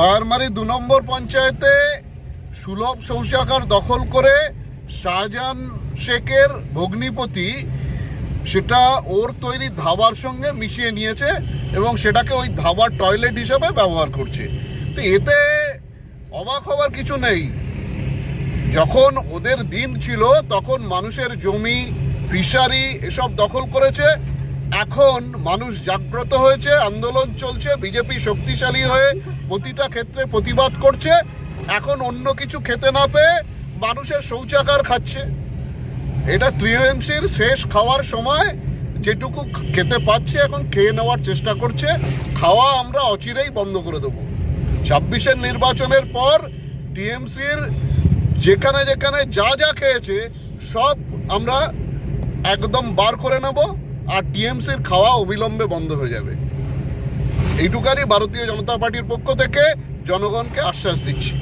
বায়ারমারি দু নম্বর পঞ্চায়েতে সুলভ শৌচাগার দখল করে শাহজাহান শেখের ভগ্নিপতি, সেটা ওর তৈরি ধাবার সঙ্গে মিশিয়ে নিয়েছে এবং সেটাকে ওই ধাবার টয়লেট হিসেবে ব্যবহার করছে। তো এতে অবাক হওয়ার কিছু নেই। যখন ওদের দিন ছিল, তখন মানুষের জমি, ফিশারি এসব দখল করেছে। এখন মানুষ জাগ্রত হয়েছে, আন্দোলন চলছে, বিজেপি শক্তিশালী হয়ে প্রতিটা ক্ষেত্রে প্রতিবাদ করছে। এখন অন্য কিছু খেতে না পেয়ে মানুষের শৌচাগার খাচ্ছে। এটা টিএমসির শেষ খাওয়ার সময় যেটুকু খেতে পাচ্ছে, এখন খেয়ে নেওয়ার চেষ্টা করছে। খাওয়া আমরা অচিরেই বন্ধ করে দেবো। ছাব্বিশের নির্বাচনের পর টিএমসির যেখানে যেখানে যা যা খেয়েছে, সব আমরা একদম বার করে নেব। আর টিএমসির খাওয়া অবিলম্বে বন্ধ হয়ে যাবে। এইটুকারই ভারতীয় জনতা পার্টির পক্ষ থেকে জনগণকে আশ্বাস দিচ্ছি।